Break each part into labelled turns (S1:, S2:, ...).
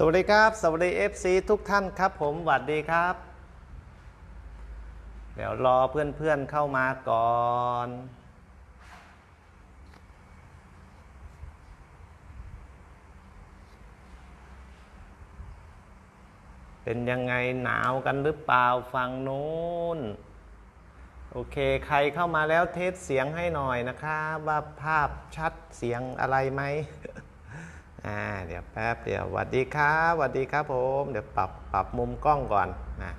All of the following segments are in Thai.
S1: สวัสดีครับ สวัสดี FC ทุกท่านครับผมสวัสดีครับ เดี๋ยวรอเพื่อนๆเข้ามาก่อน เป็นยังไงหนาวกันหรือเปล่าฝั่งนู้น โอเคใครเข้ามาแล้วเทสเสียงให้หน่อยนะครับ ว่าภาพชัดเสียงอะไรไหม อ่าเดี๋ยวแป๊บเดียวสวัสดีครับสวัสดีครับผม เดี๋ยวปรับปรับมุมกล้องก่อนนะ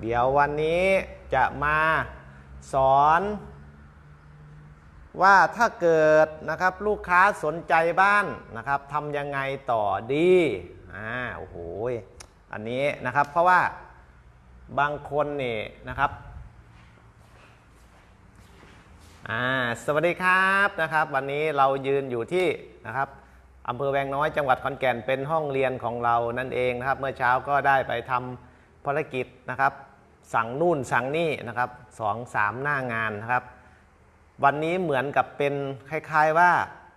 S1: เดี๋ยววันนี้จะมาสอนว่าถ้าเกิดนะครับลูกค้าสนใจบ้านนะครับทำยังไงต่อดีอ่าโอ้โหอันนี้นะครับเพราะว่าบางคนนี่นะครับอ่าสวัสดีครับนะครับ วันนี้เรายืนอยู่ที่นะครับ อำเภอแวงน้อยจังหวัดขอนแก่นเป็นห้องเรียนของเรานั่นเองนะครับ เมื่อเช้าก็ได้ไปทำภารกิจนะครับ สั่งนู่นสั่งนี่นะครับสองสามหน้างานนะครับ วันนี้เหมือนกับเป็นคล้ายๆว่า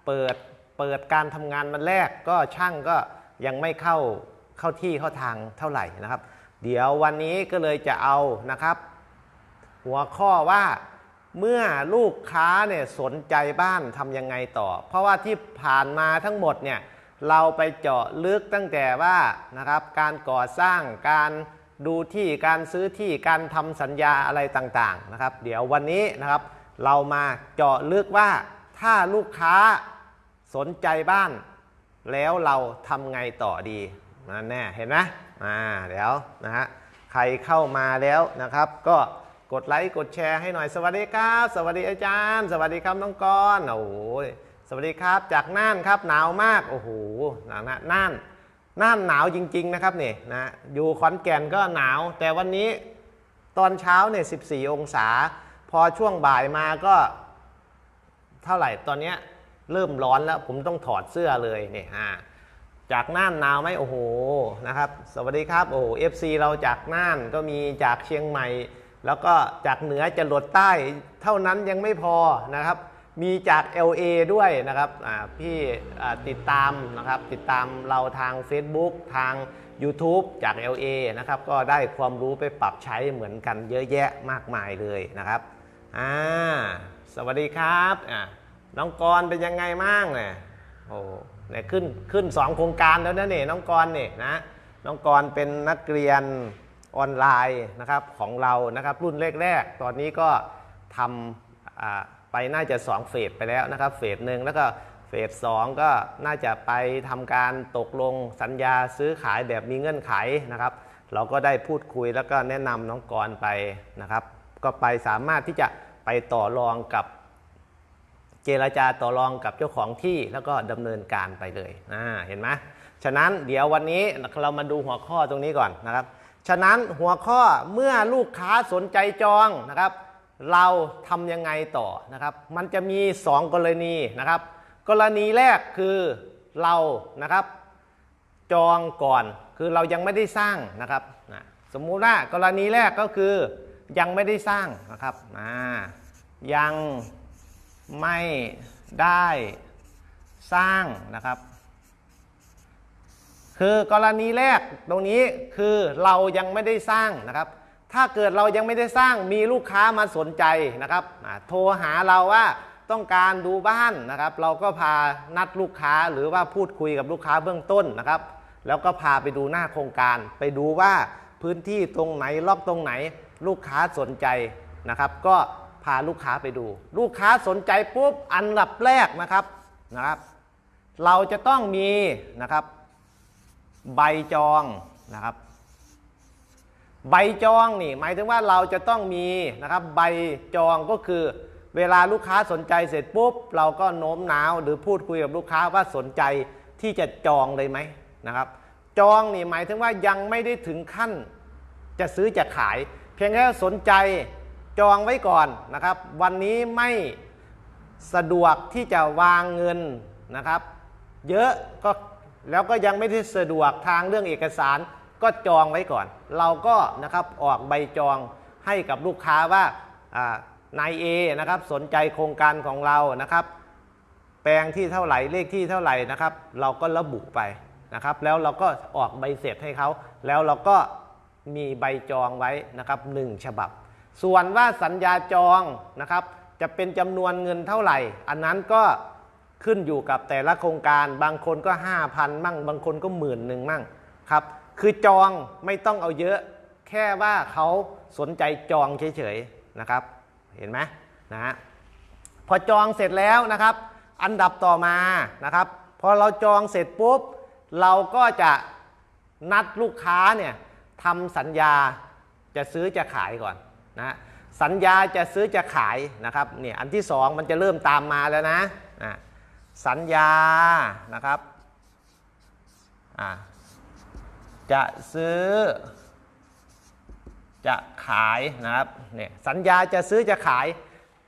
S1: เปิดเปิดการทำงานวันแรกก็ช่างก็ยังไม่เข้าเข้าที่เข้าทางเท่าไหร่นะครับ เดี๋ยววันนี้ก็เลยจะเอานะครับ หัวข้อว่า เมื่อลูกค้าเนี่ยสนใจบ้านทำยังไงต่อ เพราะว่าที่ผ่านมาทั้งหมดเนี่ยเราไปเจาะลึกตั้งแต่ว่านะครับการก่อสร้างการดูที่การซื้อที่การทำสัญญาอะไรต่างๆนะครับ เดี๋ยววันนี้นะครับ เรามาเจาะลึกว่าถ้าลูกค้าสนใจบ้าน แล้วเราทำไงต่อดีนั่นแน่เห็นไหมอ่าเดี๋ยวนะฮะใครเข้ามาแล้วนะครับก็ กดไลค์กดแชร์ให้หน่อยสวัสดีครับ สวัสดีอาจารย์ สวัสดีครับน้องกรณ์โอ้โหสวัสดีครับจากน่านครับหนาวมากโอ้โหหนาวนะน่านน่านหนาวจริง ๆ นะครับนี่นะอยู่ขอนแก่นก็หนาว แต่วันนี้ตอนเช้าเนี่ย14 องศา พอช่วงบ่ายมาก็ เท่าไหร่ตอนเนี้ยเริ่มร้อนแล้วผมต้องถอดเสื้อเลยเนี่ยอ่าจากน่านหนาวไหมโอ้โหนะครับ สวัสดีครับโอ้เอฟซีเราจากน่านก็มีจากเชียงใหม่ แล้วก็จากเหนือจะหลดใต้เท่านั้นยังไม่พอนะครับ มีจาก LA ด้วยนะครับพี่ติดตามนะครับติดตามเราทาง Facebook ทาง YouTube จาก LA นะครับก็ได้ความรู้ไปปรับใช้เหมือนกันเยอะแยะมากมายเลยนะครับอ่าสวัสดีครับอ่าน้องกรเป็นยังไงบ้างเนี่ยโอ้เนี่ยขึ้นขึ้นสองโครงการแล้วนะเนี่ยน้องกรเนี่ยนะน้องกรเป็นนักเรียน ออนไลน์นะครับของเรานะครับรุ่นแรกๆ ตอนนี้ก็ทำไปน่าจะ 2 เฟสไปแล้วนะครับเฟสหนึ่งแล้วก็เฟสสองก็น่าจะไปทำการตกลงสัญญาซื้อขายแบบมีเงื่อนไขนะครับ เราก็ได้พูดคุยแล้วก็แนะนำน้องกรไปนะครับ ก็ไปสามารถที่จะไปต่อรองกับเจรจาต่อรองกับเจ้าของที่แล้วก็ดำเนินการไปเลยอ่าเห็นไหมฉะนั้นเดี๋ยววันนี้เรามาดูหัวข้อตรงนี้ก่อนนะครับ ฉะนั้นหัวข้อเมื่อลูกค้าสนใจจองนะครับ เราทำยังไงต่อนะครับ มันจะมี 2 กรณีนะครับ กรณีแรกคือเรานะครับ จองก่อนคือเรายังไม่ได้สร้างนะครับนะสมมุติว่ากรณีแรกก็คือยังไม่ได้สร้างนะครับอ่ายังไม่ได้สร้างนะครับ คือกรณีแรกตรงนี้คือเรายังไม่ได้สร้างนะครับ ถ้าเกิดเรายังไม่ได้สร้างมีลูกค้ามาสนใจนะครับโทรหาเราว่าต้องการดูบ้านนะครับ เราก็พานัดลูกค้าหรือว่าพูดคุยกับลูกค้าเบื้องต้นนะครับ แล้วก็พาไปดูหน้าโครงการ ไปดูว่าพื้นที่ตรงไหนล็อกตรงไหน ลูกค้าสนใจนะครับ ก็พาลูกค้าไปดู ลูกค้าสนใจปุ๊บอันดับแรกนะครับนะครับ เราจะต้องมีนะครับ ใบจองนะครับ ใบจองนี่หมายถึงว่าเราจะต้องมีนะครับใบจองก็คือ เวลาลูกค้าสนใจเสร็จปุ๊บ เราก็โน้มน้าวหรือพูดคุยกับลูกค้าว่าสนใจที่จะจองเลยไหมนะครับ จองนี่หมายถึงว่ายังไม่ได้ถึงขั้น จะซื้อจะขาย เพียงแค่สนใจจองไว้ก่อนนะครับ วันนี้ไม่สะดวกที่จะวางเงินนะครับ เยอะก็ แล้วก็ยังไม่ได้สะดวกทางเรื่องเอกสารก็จองไว้ก่อน เราก็นะครับออกใบจองให้กับลูกค้าว่านายเอนะครับสนใจโครงการของเรานะครับ แปลงที่เท่าไหร่เลขที่เท่าไหร่นะครับ เราก็ระบุไปนะครับ แล้วเราก็ออกใบเสร็จให้เขาแล้วเราก็มีใบจองไว้นะครับหนึ่งฉบับ ส่วนว่าสัญญาจองนะครับ จะเป็นจำนวนเงินเท่าไหร่ อันนั้นก็ ขึ้นอยู่กับแต่ละโครงการ บางคนก็ 5,000 มั่ง บางคนก็หมื่นหนึ่งมั่งครับ คือจองไม่ต้องเอาเยอะ แค่ว่าเขาสนใจจองเฉยๆนะครับ เห็นไหมนะฮะพอจองเสร็จแล้วนะครับ อันดับต่อมานะครับ พอเราจองเสร็จปุ๊บ เราก็จะนัดลูกค้าเนี่ยทำสัญญาจะซื้อจะขายก่อนนะสัญญาจะซื้อจะขายนะครับเนี่ยอันที่สองมันจะเริ่มตามมาแล้วนะอะ สัญญานะครับจะซื้อ จะขายนะครับเนี่ยสัญญาจะซื้อจะขาย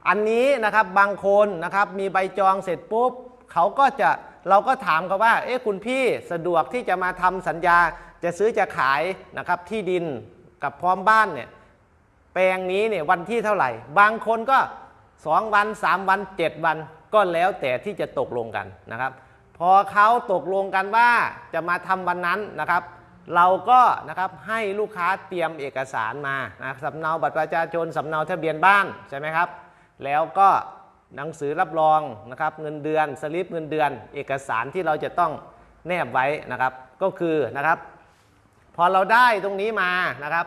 S1: อันนี้นะครับบางคนนะครับมีใบจองเสร็จปุ๊บเขาก็จะเราก็ถามเขาว่าเอ๊ะคุณพี่สะดวกที่จะมาทำสัญญาจะซื้อจะขายนะครับที่ดินกับพร้อมบ้านเนี่ยแปลงนี้เนี่ยวันที่เท่าไหร่ บางคนก็ 2 วัน 3 วัน 7 วัน ก็แล้วแต่ที่จะตกลงกันนะครับ พอเขาตกลงกันว่าจะมาทำวันนั้นนะครับ เราก็นะครับให้ลูกค้าเตรียมเอกสารมานะสำเนาบัตรประชาชนสำเนาทะเบียนบ้านใช่ไหมครับ แล้วก็หนังสือรับรองนะครับเงินเดือนสลิปเงินเดือน เอกสารที่เราจะต้องแนบไว้นะครับ ก็คือนะครับ พอเราได้ตรงนี้มานะครับ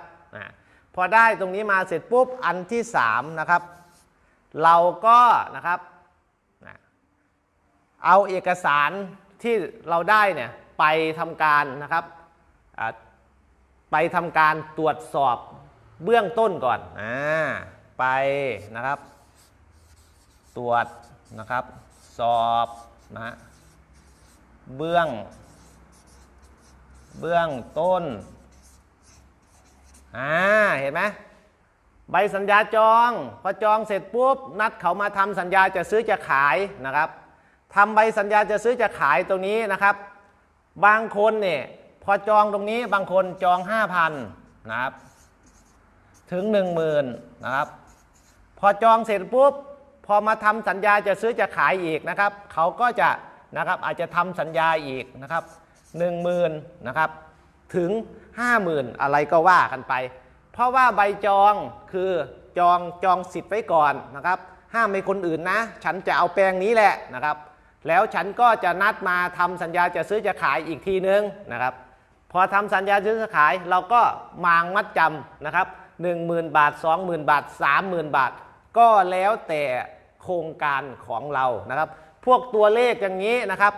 S1: พอได้ตรงนี้มาเสร็จปุ๊บอันที่3นะครับเราก็นะครับ เอาเอกสารที่เราได้เนี่ยไปทำการนะครับอ่าไปทำการตรวจสอบเบื้องต้นก่อนอ่าไปนะครับ ตรวจนะครับ สอบนะฮะเบื้อง เบื้องต้นอ่าเห็นไหมใบสัญญาจอง พอจองเสร็จปุ๊บ นัดเขามาทำสัญญาจะซื้อจะขายนะครับ ทำใบสัญญาจะซื้อจะขายตรงนี้นะครับ บางคนเนี่ยพอจองตรงนี้บางคนจอง 5,000นะครับ ถึง 10,000นะครับ พอจองเสร็จปุ๊บ พอมาทำสัญญาจะซื้อจะขายอีกนะครับ เขาก็จะนะครับอาจจะทำสัญญาอีกนะครับหนึ่งหมื่นนะครับถึงห้าหมื่นอะไรก็ว่ากันไป เพราะว่าใบจองคือจองจองสิทธิ์ไว้ก่อนนะครับ ห้ามไม่คนอื่นนะ ฉันจะเอาแปลงนี้แหละนะครับ แล้วฉันก็จะนัดมาทำสัญญาจะซื้อจะขายอีกทีนึงนะครับพอทำสัญญาซื้อจะขายเราก็มางมัดจำนะครับ10,000 บาท 20,000 บาท 30,000 บาท ก็แล้วแต่โครงการของเรานะครับ พวกตัวเลขอย่างนี้นะครับ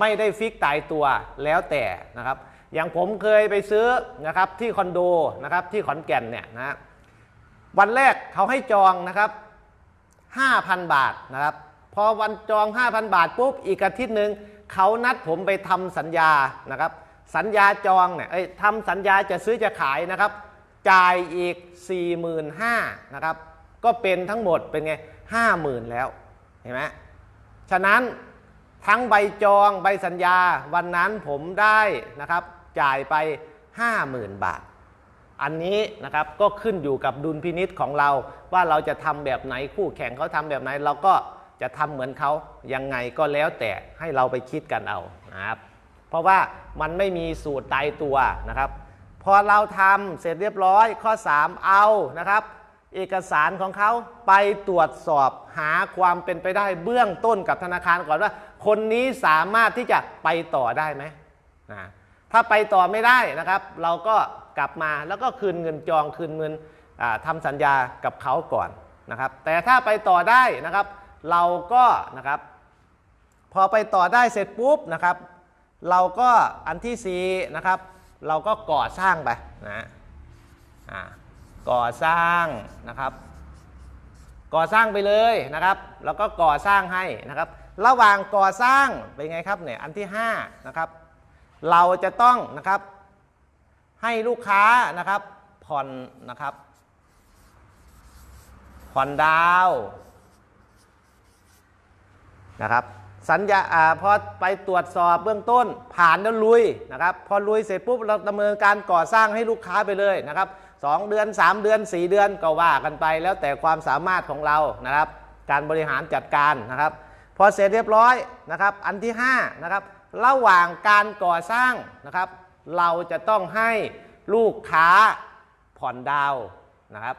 S1: ไม่ได้ฟิกตายตัวแล้วแต่นะครับ อย่างผมเคยไปซื้อนะครับที่คอนโดนะครับที่ขอนแก่นเนี่ยนะวันแรกเขาให้จองนะครับ 5,000 บาทนะครับ อวันจอง 5,000 บาทปุ๊บอีกอาทิตย์หนึ่งเขานัดผมไปทำสัญญานะครับ สัญญาจองเนี่ยเอ้ยทำสัญญาจะซื้อจะขายนะครับ จ่ายอีก 45,000นะครับ ก็เป็นทั้งหมดเป็นไง 50,000 แล้วเห็นไหมฉะนั้นทั้งใบจองใบสัญญาวันนั้นผมได้นะครับ จ่ายไป 50,000 บาท อันนี้นะครับก็ขึ้นอยู่กับดุลพินิษของเราว่าเราจะทำแบบไหนคู่แข่งเขาทำแบบไหนเราก็ จะทำเหมือนเขายังไงก็แล้วแต่ให้เราไปคิดกันเอานะครับเพราะว่ามันไม่มีสูตรตายตัวนะครับพอเราทำเสร็จเรียบร้อยข้อ 3 เอานะครับ เอกสารของเขาไปตรวจสอบหาความเป็นไปได้เบื้องต้นกับธนาคารก่อนว่า คนนี้สามารถที่จะไปต่อได้ไหมนะถ้าไปต่อไม่ได้นะครับ เราก็กลับมาแล้วก็คืนเงินจองคืนเงินอ่าทำสัญญากับเขาก่อนนะครับ แต่ถ้าไปต่อได้นะครับ เราก็นะครับพอไปต่อได้เสร็จปุ๊บนะครับ เราก็อันที่สี่นะครับเราก็ก่อสร้างไปนะก่อสร้างนะครับ ก่อสร้างไปเลยนะครับ แล้วก็ก่อสร้างให้นะครับ ระหว่างก่อสร้างเป็นไงครับเนี่ยอันที่5นะครับเราจะต้องนะครับให้ลูกค้านะครับผ่อนนะครับผ่อนดาว นะครับสัญญาอพอไปตรวจสอบเบื้องต้นผ่านแล้วลุยนะครับพอลุยเสร็จปุ๊บเราดำเนินการก่อสร้างให้ลูกค้าไปเลยนะครับสองเดือน 3 เดือน 4 เดือนก็ว่ากันไป แล้วแต่ความสามารถของเรานะครับการบริหารจัดการนะครับพอเสร็จเรียบร้อยนะครับอันที่5นะครับระหว่างการก่อสร้างนะครับเราจะต้องให้ลูกค้าผ่อนดาวนะครับ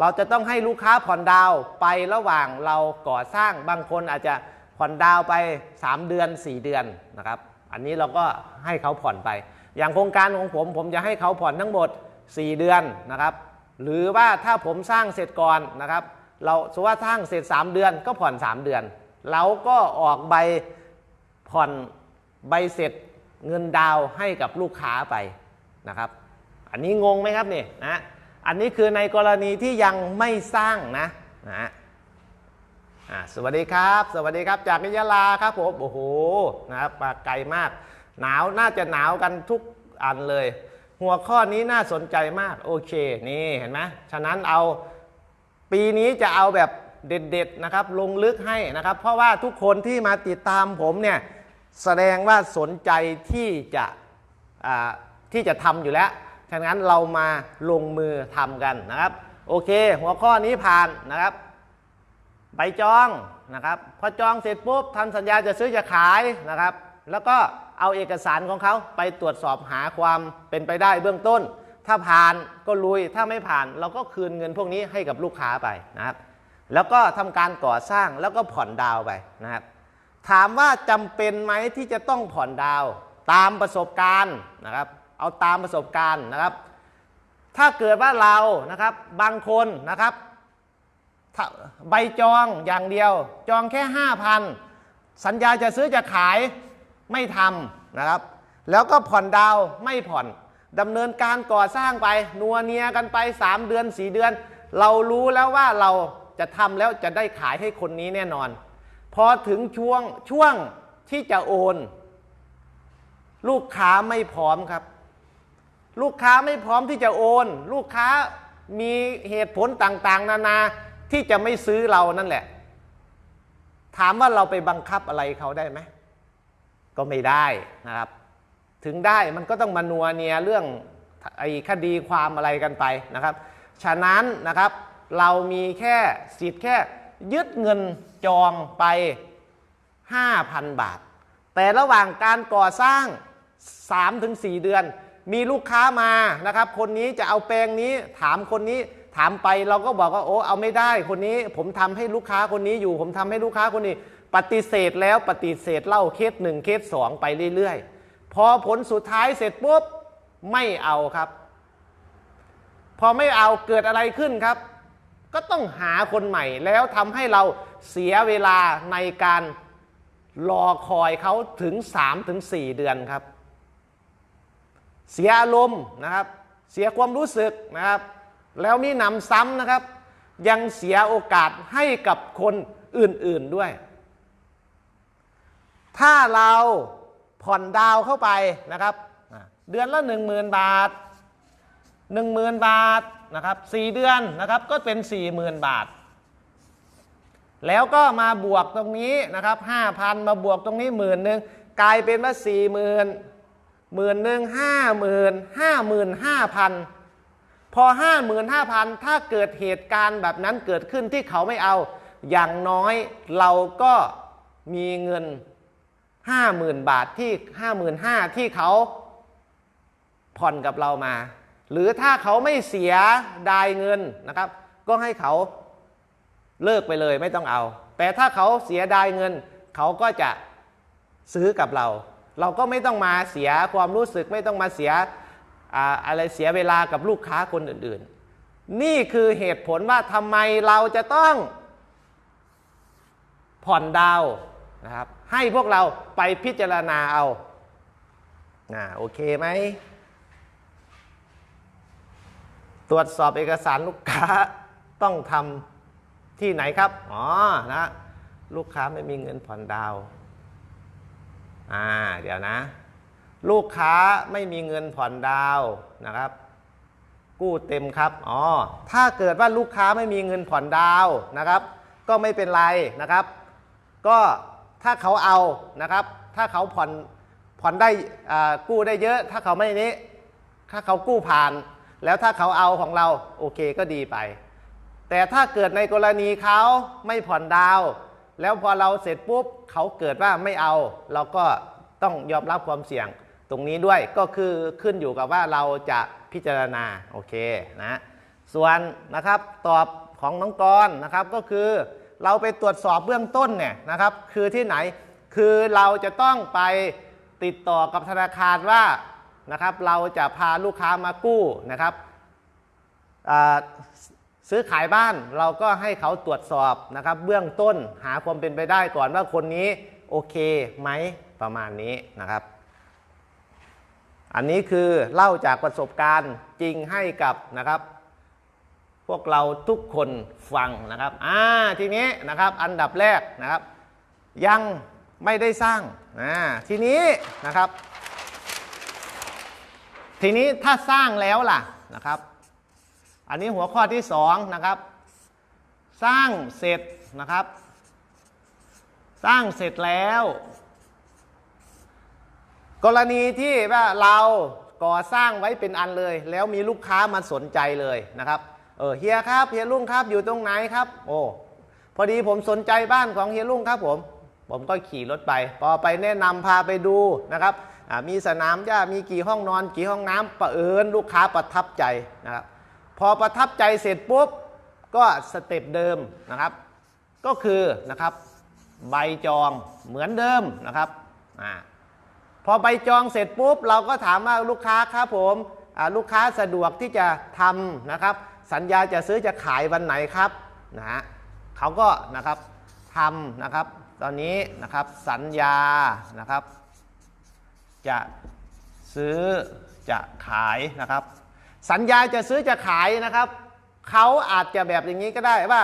S1: เราจะต้องให้ลูกค้าผ่อนดาวไประหว่างเราก่อสร้างบางคนอาจจะ ผ่อนดาวไป 3 เดือน 4 เดือนนะครับ อันนี้เราก็ให้เขาผ่อนไป อย่างโครงการของผมผมจะให้เขาผ่อนทั้งหมด 4 เดือนนะครับ หรือว่าถ้าผมสร้างเสร็จก่อนนะครับ เราสมมติว่าสร้างเสร็จ 3 เดือนก็ผ่อน 3 เดือน เราก็ออกใบผ่อนใบเสร็จเงินดาวให้กับลูกค้าไปนะครับ อันนี้งงไหมครับนี่นะ อันนี้คือในกรณีที่ยังไม่สร้างนะนะ สวัสดีครับ สวัสดีครับจากนิยาลาครับผมโอ้โหนะครับมาไกลมาก หนาวน่าจะหนาวกันทุกอันเลย หัวข้อนี้น่าสนใจมาก โอเค นี่เห็นไหมฉะนั้นเอาปีนี้จะเอาแบบเด็ดๆนะครับ ลงลึกให้นะครับ เพราะว่าทุกคนที่มาติดตามผมเนี่ยแสดงว่าสนใจที่จะที่จะทำอยู่แล้วฉะนั้นเรามาลงมือทำกันนะครับ โอเค หัวข้อนี้ผ่านนะครับ ใบจองนะครับพอจองเสร็จปุ๊บทำสัญญาจะซื้อจะขายนะครับ แล้วก็เอาเอกสารของเขาไปตรวจสอบหาความเป็นไปได้เบื้องต้น ถ้าผ่านก็ลุยถ้าไม่ผ่าน เราก็คืนเงินพวกนี้ให้กับลูกค้าไปนะครับ แล้วก็ทำการก่อสร้างแล้วก็ผ่อนดาวไปนะครับ ถามว่าจำเป็นไหมที่จะต้องผ่อนดาวตามประสบการณ์นะครับ เอาตามประสบการณ์นะครับ ถ้าเกิดว่าเรานะครับบางคนนะครับ ใบจองอย่างเดียว จองแค่5,000สัญญาจะซื้อจะขายไม่ทำนะครับ แล้วก็ผ่อนดาวไม่ผ่อนดำเนินการก่อสร้างไป นัวเนียกันไป 3 เดือน 4 เดือน เรารู้แล้วว่าเราจะทำแล้วจะได้ขายให้คนนี้แน่นอน พอถึงช่วงช่วงที่จะโอน ลูกค้าไม่พร้อมครับ ลูกค้าไม่พร้อมที่จะโอน ลูกค้ามีเหตุผลต่างๆ นานา ที่จะไม่ซื้อเรานั่นแหละ ถามว่าเราไปบังคับอะไรเขาได้ไหม ก็ไม่ได้นะครับ ถึงได้มันก็ต้องมานัวเนียเรื่องไอ้คดีความอะไรกันไปนะครับ ฉะนั้นนะครับเรามีแค่สิทธิ์แค่ยึดเงินจองไป 5,000 บาท แต่ระหว่างการก่อสร้าง 3-4 เดือน มีลูกค้ามานะครับ คนนี้จะเอาแปลงนี้ถามคนนี้ ถามไปเราก็บอกว่าโอ้เอาไม่ได้คนนี้ ผมทำให้ลูกค้าคนนี้อยู่ ผมทำให้ลูกค้าคนนี้ ปฏิเสธแล้วปฏิเสธเล่าเคสหนึ่งเคสสองไปเรื่อยๆ พอผลสุดท้ายเสร็จปุ๊บไม่เอาครับ พอไม่เอาเกิดอะไรขึ้นครับ ก็ต้องหาคนใหม่แล้วทำให้เราเสียเวลาในการรอคอยเขาถึง3-4เดือนครับ เสียอารมณ์นะครับ เสียความรู้สึกนะครับ แล้วมีหนำซ้ำนะครับ ยังเสียโอกาสให้กับคนอื่นๆด้วย ถ้าเราผ่อนดาวเข้าไปนะครับ เดือนละ10,000 บาท 10,000 บาทนะครับ4เดือนนะครับก็เป็น 40,000 บาท แล้วก็มาบวกตรงนี้นะครับ5,000 มาบวกตรงนี้หมื่นหนึ่งกลายเป็นว่า40,000หมื่นหนึ่งห้าหมื่นห้าหมื่นห้าพัน พอห้าหมื่นห้าพันถ้าเกิดเหตุการณ์แบบนั้นเกิดขึ้นที่เขาไม่เอา อย่างน้อยเราก็มีเงินห้าหมื่นบาทที่ห้าหมื่นห้าที่เขาผ่อนกับเรามา หรือถ้าเขาไม่เสียดายเงินนะครับ ก็ให้เขาเลิกไปเลยไม่ต้องเอา แต่ถ้าเขาเสียดายเงิน เขาก็จะซื้อกับเรา เราก็ไม่ต้องมาเสียความรู้สึกไม่ต้องมาเสีย อะไรเสียเวลากับลูกค้าคนอื่นๆ นี่คือเหตุผลว่าทำไมเราจะต้องผ่อนดาวนะครับ ให้พวกเราไปพิจารณาเอาอ่าโอเคไหม ตรวจสอบเอกสารลูกค้าต้องทำที่ไหนครับ อ๋อ นะ ลูกค้าไม่มีเงินผ่อนดาว อ่า เดี๋ยวนะ ลูกค้าไม่มีเงินผ่อนดาวนะครับ กู้เต็มครับอ๋อถ้าเกิดว่าลูกค้าไม่มีเงินผ่อนดาวนะครับ ก็ไม่เป็นไรนะครับ ก็ถ้าเขาเอานะครับ ถ้าเขาผ่อนผ่อนได้กู้ได้เยอะ ถ้าเขาไม่นี้ถ้าเขากู้ผ่าน แล้วถ้าเขาเอาของเราโอเคก็ดีไป แต่ถ้าเกิดในกรณีเขาไม่ผ่อนดาวแล้วพอเราเสร็จปุ๊บเขาเกิดว่าไม่เอา เราก็ต้องยอมรับความเสี่ยง ตรงนี้ด้วยก็คือขึ้นอยู่กับว่าเราจะพิจารณาโอเคนะส่วนนะครับตอบของน้องกรนะครับก็คือเราไปตรวจสอบเบื้องต้นเนี่ยนะครับ คือที่ไหนคือเราจะต้องไปติดต่อกับธนาคารว่านะครับ เราจะพาลูกค้ามากู้นะครับซื้อขายบ้านเราก็ให้เขาตรวจสอบนะครับ เบื้องต้นหาความเป็นไปได้ก่อนว่าคนนี้โอเคไหมประมาณนี้นะครับ อันนี้คือเล่าจากประสบการณ์จริงให้กับนะครับ พวกเราทุกคนฟังนะครับอ่าทีนี้นะครับอันดับแรกนะครับ ยังไม่ได้สร้างอ่าทีนี้นะครับ ทีนี้ถ้าสร้างแล้วล่ะนะครับ อันนี้หัวข้อที่สองนะครับ สร้างเสร็จนะครับ สร้างเสร็จแล้ว กรณีที่ว่าเราก่อสร้างไว้เป็นอันเลย แล้วมีลูกค้ามาสนใจเลยนะครับเออเฮียครับเฮียลุงครับอยู่ตรงไหนครับ โอ้พอดีผมสนใจบ้านของเฮียลุงครับผม ผมก็ขี่รถไป พอไปแนะนำพาไปดูนะครับมีสนามหญ้ามีกี่ห้องนอน กี่ห้องน้ำประเอิญลูกค้าประทับใจนะครับพอประทับใจเสร็จปุ๊บก็สเต็ปเดิมนะครับ ก็คือนะครับใบจองเหมือนเดิมนะครับอ่า อใบจองเสร็จปุ๊บเราก็ถามว่าลูกค้าครับผมลูกค้าสะดวกที่จะทำนะครับ สัญญาจะซื้อจะขายวันไหนครับนะฮะเขาก็นะครับทำนะครับ ตอนนี้นะครับสัญญานะครับ จะซื้อจะขายนะครับ สัญญาจะซื้อจะขายนะครับเขาอาจจะแบบอย่างนี้ก็ได้ว่า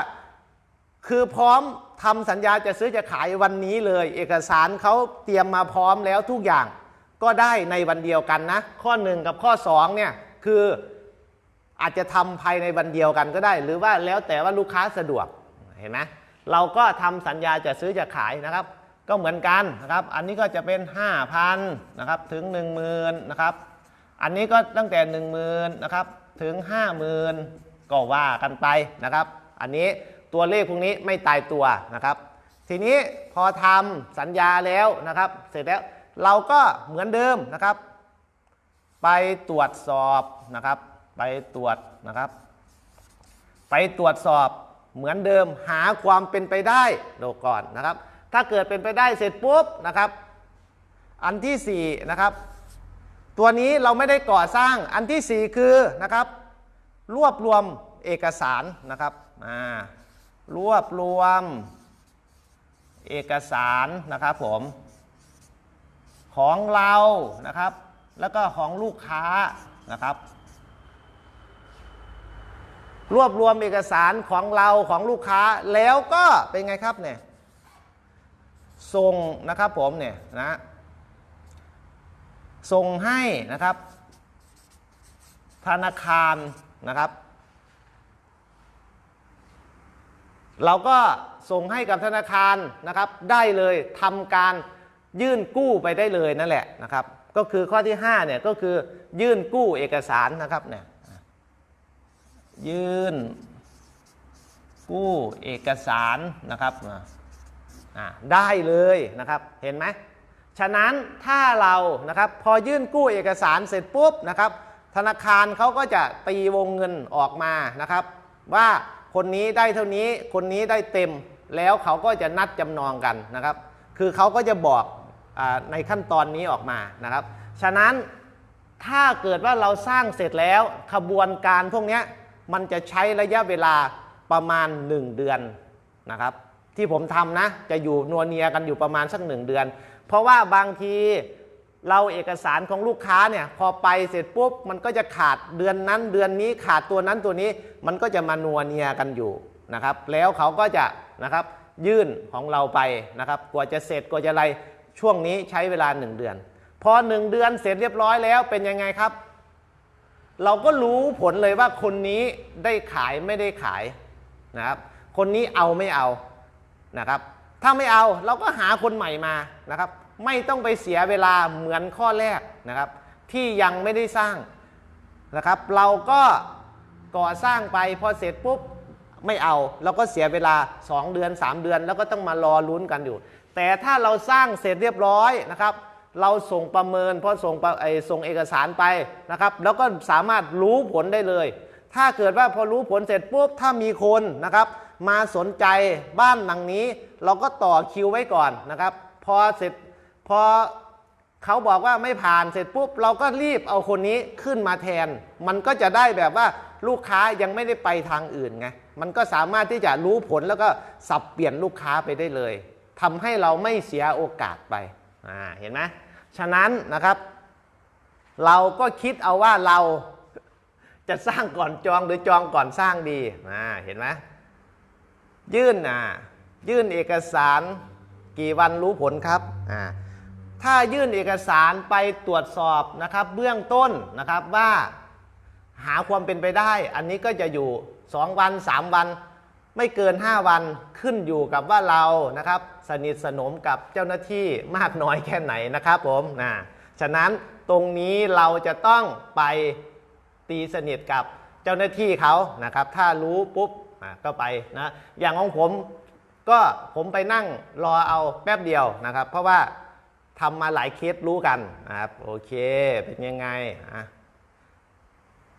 S1: คือพร้อมทำสัญญาจะซื้อจะขายวันนี้เลย เอกสารเขาเตรียมมาพร้อมแล้วทุกอย่างก็ได้ในวันเดียวกันนะ ข้อหนึ่งกับข้อสองเนี่ยคืออาจจะทำภายในวันเดียวกันก็ได้ หรือว่าแล้วแต่ว่าลูกค้าสะดวกเห็นไหมเราก็ทำสัญญาจะซื้อจะขายนะครับ ก็เหมือนกันนะครับ อันนี้ก็จะเป็น 5,000นะครับถึง 10,000นะครับ อันนี้ก็ตั้งแต่ 10,000นะครับถึง 50,000 ก็ว่ากันไปนะครับ อันนี้ ตัวเลขพวกนี้ไม่ตายตัวนะครับ ทีนี้พอทำสัญญาแล้วนะครับ เสร็จแล้วเราก็เหมือนเดิมนะครับ ไปตรวจสอบนะครับ ไปตรวจนะครับ ไปตรวจสอบเหมือนเดิมหาความเป็นไปได้ดูก่อนนะครับ ถ้าเกิดเป็นไปได้เสร็จปุ๊บนะครับ อันที่สี่นะครับ ตัวนี้เราไม่ได้ก่อสร้างอันที่สี่คือนะครับ รวบรวมเอกสารนะครับอ่า รวบรวม เอกสารนะครับผมของเรานะครับ แล้วก็ของลูกค้านะครับ รวบรวมเอกสารของเราของลูกค้าแล้วก็เป็นไงครับเนี่ยส่งนะครับผมเนี่ยนะส่งให้นะครับ ธนาคารนะครับ เราก็ส่งให้กับธนาคารนะครับได้เลยทำการยื่นกู้ไปได้เลยนั่นแหละนะครับ ก็คือข้อที่5เนี่ยก็คือยื่นกู้เอกสารนะครับเนี่ยยื่นกู้เอกสารนะครับได้เลยนะครับเห็นไหมฉะนั้นถ้าเรานะครับพอยื่นกู้เอกสารเสร็จปุ๊บนะครับ ธนาคารเขาก็จะตีวงเงินออกมานะครับ ว่า คนนี้ได้เท่านี้คนนี้ได้เต็มแล้วเขาก็จะนัดจำนองกันนะครับ คือเขาก็จะบอกอในขั้นตอนนี้ออกมานะครับ ฉะนั้นถ้าเกิดว่าเราสร้างเสร็จแล้วขบวนการพวกนี้มันจะใช้ระยะเวลาประมาณ 1 เดือนนะครับ ที่ผมทำนะจะอยู่นัวเนียกันอยู่ประมาณสักหนึ่งเดือน เพราะว่าบางที เราเอกสารของลูกค้าเนี่ยพอไปเสร็จปุ๊บมันก็จะขาดเดือนนั้นเดือนนี้ขาดตัวนั้นตัวนี้มันก็จะมานัวเนียกันอยู่นะครับ แล้วเขาก็จะนะครับยื่นของเราไปนะครับ กว่าจะเสร็จกว่าจะอะไรช่วงนี้ใช้เวลา 1 เดือน พอหนึ่งเดือนเสร็จเรียบร้อยแล้วเป็นยังไงครับ เราก็รู้ผลเลยว่าคนนี้ได้ขายไม่ได้ขายนะครับ คนนี้เอาไม่เอานะครับ ถ้าไม่เอาเราก็หาคนใหม่มานะครับ ไม่ต้องไปเสียเวลาเหมือนข้อแรกนะครับ ที่ยังไม่ได้สร้างนะครับ เราก็ก่อสร้างไปพอเสร็จปุ๊บไม่เอาเราก็เสียเวลา 2 เดือน 3 เดือน แล้วก็ต้องมารอลุ้นกันอยู่ แต่ถ้าเราสร้างเสร็จเรียบร้อยนะครับ เราส่งประเมินพอส่งไอส่งเอกสารไปนะครับ แล้วก็สามารถรู้ผลได้เลย ถ้าเกิดว่าพอรู้ผลเสร็จปุ๊บถ้ามีคนนะครับ มาสนใจบ้านหลังนี้ เราก็ต่อคิวไว้ก่อนนะครับ พอเสร็จพอเขาบอกว่าไม่ผ่านเสร็จปุ๊บ เราก็รีบเอาคนนี้ขึ้นมาแทน มันก็จะได้แบบว่าลูกค้ายังไม่ได้ไปทางอื่นไงมันก็สามารถที่จะรู้ผลแล้วก็สับเปลี่ยนลูกค้าไปได้เลยทำให้เราไม่เสียโอกาสไปอ่าเห็นไหมฉะนั้นนะครับ เราก็คิดเอาว่าเราจะสร้างก่อนจองหรือจองก่อนสร้างดีอ่าเห็นไหม ยื่นอ่ายื่นเอกสารกี่วันรู้ผลครับอ่าถ้ายื่นเอกสารไปตรวจสอบนะครับเบื้องต้นนะครับว่าหาความเป็นไปได้ อันนี้ก็จะอยู่ 2 วัน 3 วัน ไม่เกิน 5 วันขึ้นอยู่กับว่าเรานะครับ สนิทสนมกับเจ้าหน้าที่มากน้อยแค่ไหนนะครับผมนะฉะนั้นตรงนี้เราจะต้องไปตีสนิทกับเจ้าหน้าที่เขานะครับ ถ้ารู้ปุ๊บ ก็ไปนะอย่างของผมก็ผมไปนั่งรอเอาแป๊บเดียวนะครับ เพราะว่าทำมาหลายเคสรู้กันนะครับโอเคเป็นยังไงอะ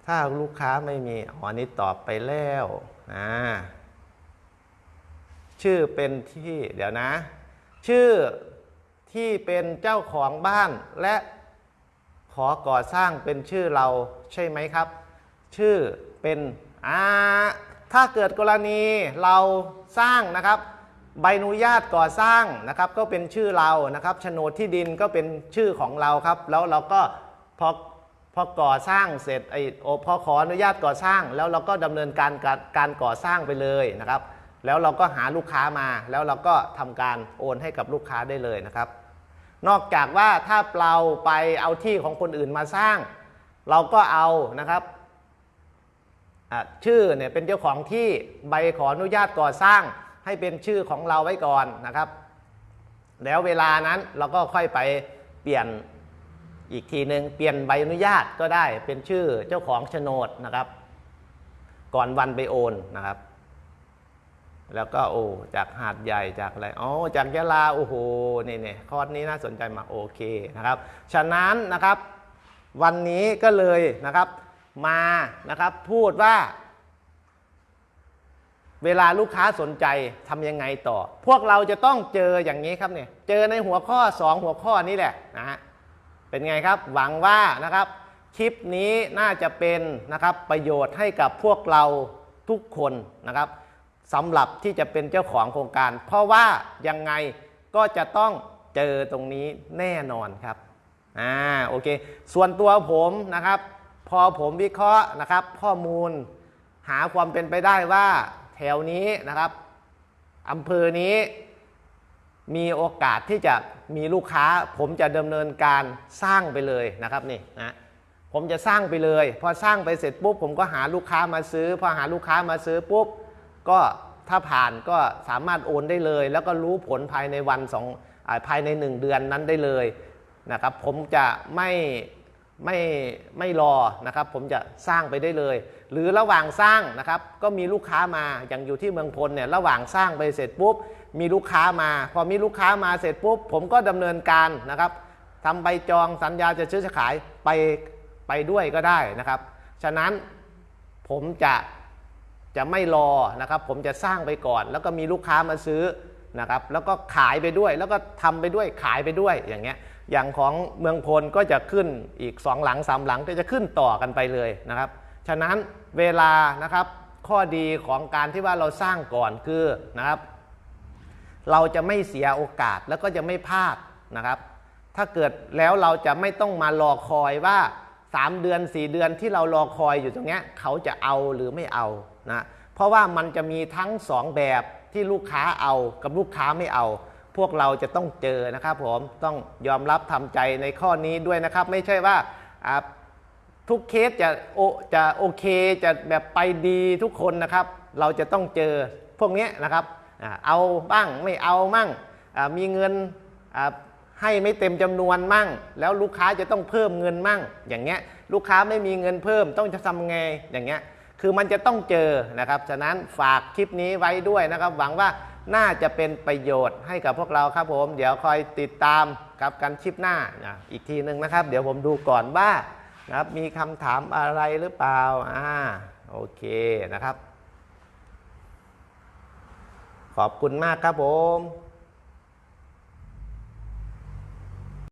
S1: ถ้าลูกค้าไม่มีอ๋ออันนี้ตอบไปแล้วอ่าชื่อเป็นที่เดี๋ยวนะ ชื่อที่เป็นเจ้าของบ้านและขอก่อสร้างเป็นชื่อเราใช่ไหมครับ ชื่อเป็นอ่า ถ้าเกิดกรณีเราสร้างนะครับใบอนุญาตก่อสร้างนะครับก็เป็นชื่อเรานะครับโฉนดที่ดินก็เป็นชื่อของเราครับ แล้วเราก็พอพอก่อสร้างเสร็จไอโอพอขออนุญาตก่อสร้าง แล้วเราก็ดำเนินการการก่อสร้างไปเลยนะครับ แล้วเราก็หาลูกค้ามา แล้วเราก็ทำการโอนให้กับลูกค้าได้เลยนะครับ นอกจากว่าถ้าเราไปเอาที่ของคนอื่นมาสร้าง เราก็เอานะครับ ชื่อเนี่ยเป็นเจ้าของที่ใบขออนุญาตก่อสร้างให้เป็นชื่อของเราไว้ก่อนนะครับ แล้วเวลานั้นเราก็ค่อยไปเปลี่ยนอีกทีหนึ่งเปลี่ยนใบอนุญาตก็ได้เป็นชื่อเจ้าของโฉนดนะครับ ก่อนวันไปโอนนะครับ แล้วก็โอ้จากหาดใหญ่จากอะไรอ๋อจากยะลาโอ้โหนี่เนี่คอร์สนี้น่าสนใจมากโอเคนะครับ ฉะนั้นนะครับ วันนี้ก็เลยนะครับ มานะครับ พูดว่า เวลาลูกค้าสนใจทำยังไงต่อ พวกเราจะต้องเจออย่างนี้ครับเนี่ยเจอในหัวข้อ 2 หัวข้อนี้แหละนะฮะเป็นไงครับหวังว่านะครับคลิปนี้น่าจะเป็นนะครับประโยชน์ให้กับพวกเราทุกคนนะครับสำหรับที่จะเป็นเจ้าของโครงการ เพราะว่ายังไงก็จะต้องเจอตรงนี้แน่นอนครับอ่าโอเค ส่วนตัวผมนะครับ พอผมวิเคราะห์นะครับ ข้อมูลหาความเป็นไปได้ว่าแถวนี้นะครับอำเภอนี้มีโอกาสที่จะมีลูกค้า ผมจะดำเนินการสร้างไปเลยนะครับนี่นะผมจะสร้างไปเลย พอสร้างไปเสร็จปุ๊บผมก็หาลูกค้ามาซื้อ พอหาลูกค้ามาซื้อปุ๊บก็ถ้าผ่านก็สามารถโอนได้เลย แล้วก็รู้ผลภายในวันสองภายในหนึ่งเดือนนั้นได้เลยนะครับ ผมจะไม่ ไม่ไม่รอนะครับ ผมจะสร้างไปได้เลย หรือระหว่างสร้างนะครับ ก็มีลูกค้ามาอย่างอยู่ที่เมืองพลเนี่ยระหว่างสร้างไปเสร็จปุ๊บ มีลูกค้ามา พอมีลูกค้ามาเสร็จปุ๊บ ผมก็ดำเนินการนะครับทำใบจองสัญญาจะซื้อจะขายไปไปด้วยก็ได้นะครับ ฉะนั้นผมจะจะไม่รอนะครับ ผมจะสร้างไปก่อน แล้วก็มีลูกค้ามาซื้อนะครับ แล้วก็ขายไปด้วยแล้วก็ทำไปด้วยขายไปด้วยอย่างเงี้ย อย่างของเมืองพลก็จะขึ้นอีกสองหลังสามหลังก็จะขึ้นต่อกันไปเลยนะครับ ฉะนั้นเวลานะครับข้อดีของการที่ว่าเราสร้างก่อนคือนะครับ เราจะไม่เสียโอกาสแล้วก็จะไม่พลาดนะครับ ถ้าเกิดแล้วเราจะไม่ต้องมารอคอยว่า 3 เดือน 4 เดือนที่เรารอคอยอยู่ตรงเนี้ยเขาจะเอาหรือไม่เอานะเพราะว่ามันจะมีทั้ง 2 แบบที่ลูกค้าเอากับลูกค้าไม่เอา พวกเราจะต้องเจอนะครับผมต้องยอมรับทำใจในข้อนี้ด้วยนะครับ ไม่ใช่ว่าทุกเคสจะโอจะโอเคจะแบบไปดีทุกคนนะครับ เราจะต้องเจอพวกนี้นะครับเอาบ้างไม่เอามั่งมีเงินให้ไม่เต็มจำนวนมั่ง แล้วลูกค้าจะต้องเพิ่มเงินมั่ง อย่างเงี้ยลูกค้าไม่มีเงินเพิ่มต้องจะทำไงอย่างเงี้ยคือมันจะต้องเจอนะครับ ฉะนั้นฝากคลิปนี้ไว้ด้วยนะครับ หวังว่า น่าจะเป็นประโยชน์ให้กับพวกเราครับผม เดี๋ยวคอยติดตามกับกันชิปหน้านะอีกทีหนึ่งนะครับ เดี๋ยวผมดูก่อนว่านะครับมีคำถามอะไรหรือเปล่าอ่าโอเคนะครับ ขอบคุณมากครับผม